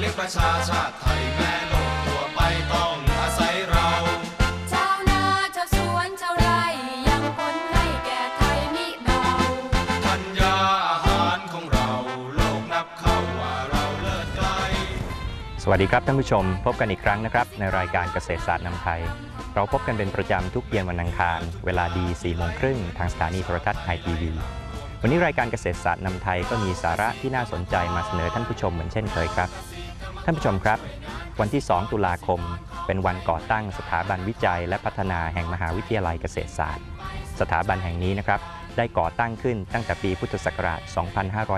เลี้ยงประชาชาติไทยแม่โลกทั่วไปต้องอาศัยเรา ชาวนาชาวสวนชาวไร่ยังพ้นให้แก่ไทยมิเบาธัญญาอาหารของเรา โลกนับเข้าว่าเราเลิศไกล สวัสดีครับท่านผู้ชมพบกันอีกครั้งนะครับ ในรายการเกษตรศาสตร์นำไทย เราพบกันเป็นประจำทุกเย็นวันอังคาร เวลาดี4โมงครึ่งทางสถานีโทรทัศน์ไอทีวีวันนี้รายการเกษตรศาสตร์นำไทยก็มีสาระที่น่าสนใจมาเสนอท่านผู้ชมเหมือนเช่นเคยครับ ท่านผู้ชมครับ วันที่ 2 ตุลาคม เป็นวันก่อตั้งสถาบันวิจัย และพัฒนาแห่งมหาวิทยาลัยเกษตรศาสตร์ สถาบันแห่งนี้นะครับได้ก่อตั้งขึ้นตั้งแต่ปีพุทธศักราช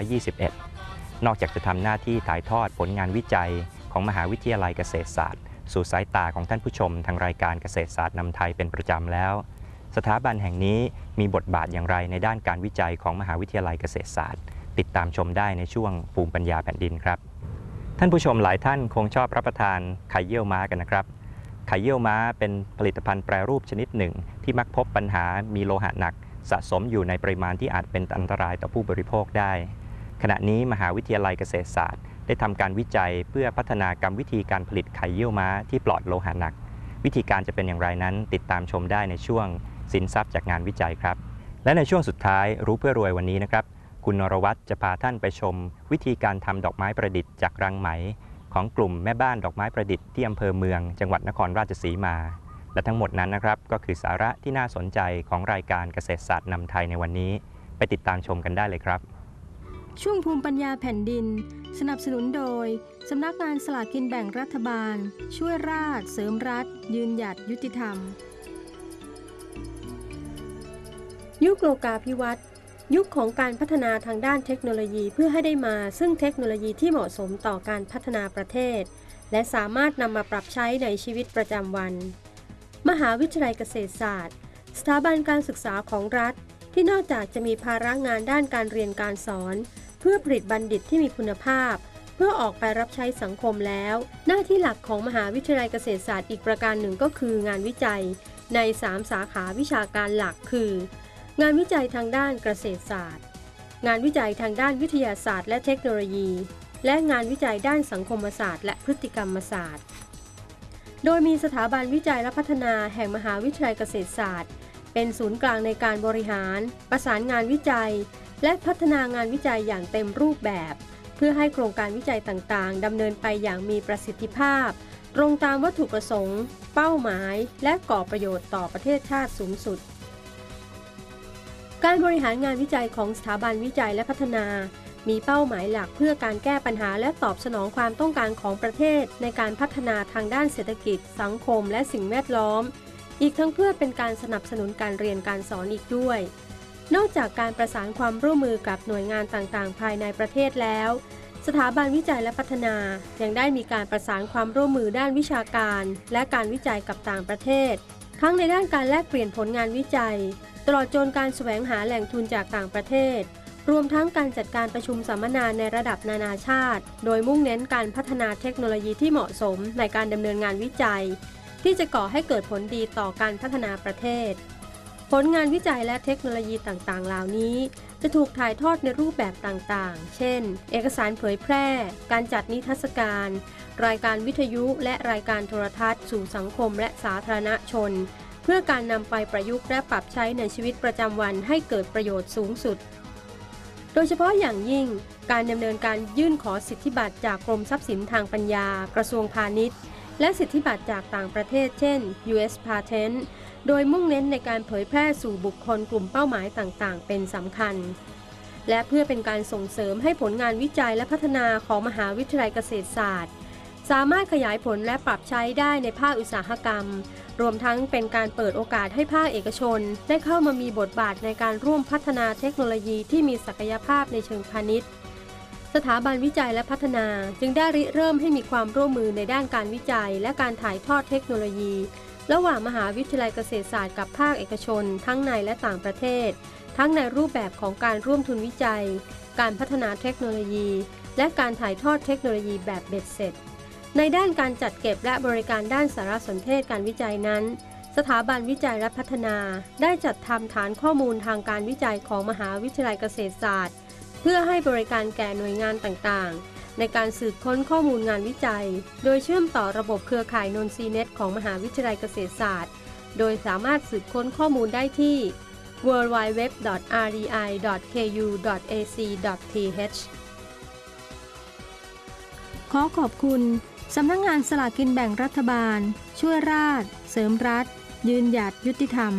2521 นอกจากจะทำหน้าที่ถ่ายทอดผลงานวิจัยของมหาวิทยาลัยเกษตรศาสตร์ สู่สายตาของท่านผู้ชม ทางรายการเกษตรศาสตร์นำไทยเป็นประจำแล้ว สถาบันแห่งนี้มีบทบาทอย่างไรในด้านการวิจัยของมหาวิทยาลัยเกษตรศาสตร์ ติดตามชมได้ในช่วงภูมิปัญญาแผ่นดินครับ ท่านผู้ชมหลายท่านคงชอบรับประทานไข่เยี่ยวม้ากันนะครับ ไข่เยี่ยวม้าเป็นผลิตภัณฑ์แปรรูปชนิดหนึ่ง ที่มักพบปัญหามีโลหะหนัก สะสมอยู่ในปริมาณที่อาจเป็นอันตรายต่อผู้บริโภคได้ ขณะนี้มหาวิทยาลัยเกษตรศาสตร์ ได้ทำการวิจัยเพื่อพัฒนากรรมวิธีการผลิตไข่เยี่ยวม้าที่ปลอดโลหะหนัก วิธีการจะเป็นอย่างไรนั้น ติดตามชมได้ในช่วงสินทรัพย์จากงานวิจัยครับ และในช่วงสุดท้ายรู้เพื่อรวยวันนี้นะครับ คุณนรวัตรจะพาท่านไปชม วิธีการทำดอกไม้ประดิษฐ์จากรังไหม ของกลุ่มแม่บ้านดอกไม้ประดิษฐ์ที่อำเภอเมืองจังหวัดนครราชสีมา และทั้งหมดนั้นนะครับก็คือสาระที่น่าสนใจของรายการเกษตรศาสตร์นำไทยในวันนี้ ไปติดตามชมกันได้เลยครับ ช่วงภูมิปัญญาแผ่นดิน สนับสนุนโดยสำนักงานสลากกินแบ่งรัฐบาล ช่วยราชเสริมรัฐ ยืนหยัดยุติธรรม ยุคโลกาภิวัตน์ ยุคของการพัฒนาทางด้านเทคโนโลยีเพื่อให้ได้มา ซึ่งเทคโนโลยีที่เหมาะสมต่อการพัฒนาประเทศ และสามารถนำมาปรับใช้ในชีวิตประจำวัน มหาวิทยาลัยเกษตรศาสตร์ สถาบันการศึกษาของรัฐ ที่นอกจากจะมีภาระงานด้านการเรียนการสอน เพื่อผลิตบัณฑิตที่มีคุณภาพ เพื่อออกไปรับใช้สังคมแล้ว หน้าที่หลักของมหาวิทยาลัยเกษตรศาสตร์อีกประการหนึ่งก็คืองานวิจัย ใน 3 สาขาวิชาการหลักคือ งานวิจัยทางด้านเกษตรศาสตร์ งานวิจัยทางด้านวิทยาศาสตร์ และเทคโนโลยี และงานวิจัยด้านสังคมศาสตร์ และพฤติกรรมศาสตร์ โดยมีสถาบันวิจัยและพัฒนาแห่งมหาวิทยาลัยเกษตรศาสตร์ เป็นศูนย์กลางในการบริหาร ประสานงานวิจัย และพัฒนางานวิจัยอย่างเต็มรูปแบบ เพื่อให้โครงการวิจัยต่างๆดำเนินไปอย่างมีประสิทธิภาพ ตรงตามวัตถุประสงค์ เป้าหมาย และก่อประโยชน์ต่อประเทศชาติสูงสุด การบริหารงานวิจัยของสถาบันวิจัยและพัฒนา มีเป้าหมายหลักเพื่อการแก้ปัญหาและตอบสนองความต้องการของประเทศ ในการพัฒนาทางด้านเศรษฐกิจ สังคม และสิ่งแวดล้อม อีกทั้งเพื่อเป็นการสนับสนุนการเรียนการสอนอีกด้วย นอกจากการประสานความร่วมมือกับหน่วยงานต่างๆ ภายในประเทศแล้ว สถาบันวิจัยและพัฒนายังได้มีการประสานความร่วมมือด้านวิชาการ และการวิจัยกับต่างประเทศ ทั้งในด้านการแลกเปลี่ยนผลงานวิจัย ตลอดจนการแสวงหาแหล่งทุนจากต่างประเทศ รวมทั้งการจัดการประชุมสัมมนาในระดับนานาชาติ โดยมุ่งเน้นการพัฒนาเทคโนโลยีที่เหมาะสมในการดำเนินงานวิจัย ที่จะก่อให้เกิดผลดีต่อการพัฒนาประเทศ ผลงานวิจัยและเทคโนโลยีต่างๆ เหล่านี้ จะถูกถ่ายทอดในรูปแบบต่างๆ เช่น เอกสารเผยแพร่ การจัดนิทรรศการ รายการวิทยุและรายการโทรทัศน์ สู่สังคมและสาธารณชน เพื่อการนำไปประยุกต์และปรับใช้ในชีวิตประจำวันให้เกิดประโยชน์สูงสุด โดยเฉพาะอย่างยิ่ง การดำเนินการยื่นขอสิทธิบัตรจากกรมทรัพย์สินทางปัญญา กระทรวงพาณิชย์ และสิทธิบัตรจากต่างประเทศ เช่น US Patent โดยมุ่งเน้นในการเผยแพร่สู่บุคคลกลุ่มเป้าหมายต่างๆ เป็นสำคัญ และเพื่อเป็นการส่งเสริมให้ผลงานวิจัยและพัฒนาของมหาวิทยาลัยเกษตรศาสตร์ สามารถขยายผลและปรับใช้ได้ในภาคอุตสาหกรรม รวมทั้งเป็นการเปิดโอกาสให้ภาคเอกชน ได้เข้ามามีบทบาทในการร่วมพัฒนาเทคโนโลยีที่มีศักยภาพในเชิงพาณิชย์สถาบันวิจัยและพัฒนาจึงได้ริเริ่มให้มีความร่วมมือในด้านการวิจัยและการถ่ายทอดเทคโนโลยี ระหว่างมหาวิทยาลัยเกษตรศาสตร์กับภาคเอกชน ทั้งในและต่างประเทศ ทั้งในรูปแบบของการร่วมทุนวิจัย การพัฒนาเทคโนโลยี และการถ่ายทอดเทคโนโลยีแบบเบ็ดเสร็จ ในด้านการจัดเก็บและบริการด้านสารสนเทศการวิจัยนั้น สถาบันวิจัยและพัฒนา ได้จัดทำฐานข้อมูลทางการวิจัยของมหาวิทยาลัยเกษตรศาสตร์ เพื่อให้บริการแก่หน่วยงานต่างๆ ในการสืบค้นข้อมูลงานวิจัย โดยเชื่อมต่อระบบเครือข่ายนนซีเน็ตของมหาวิทยาลัยเกษตรศาสตร์ โดยสามารถสืบค้นข้อมูลได้ที่ www.rei.ku.ac.th ขอขอบคุณสำนักงงานสลากกินแบ่งรัฐบาล ช่วยราช เสริมรัฐ ยืนหยัดยุติธรรม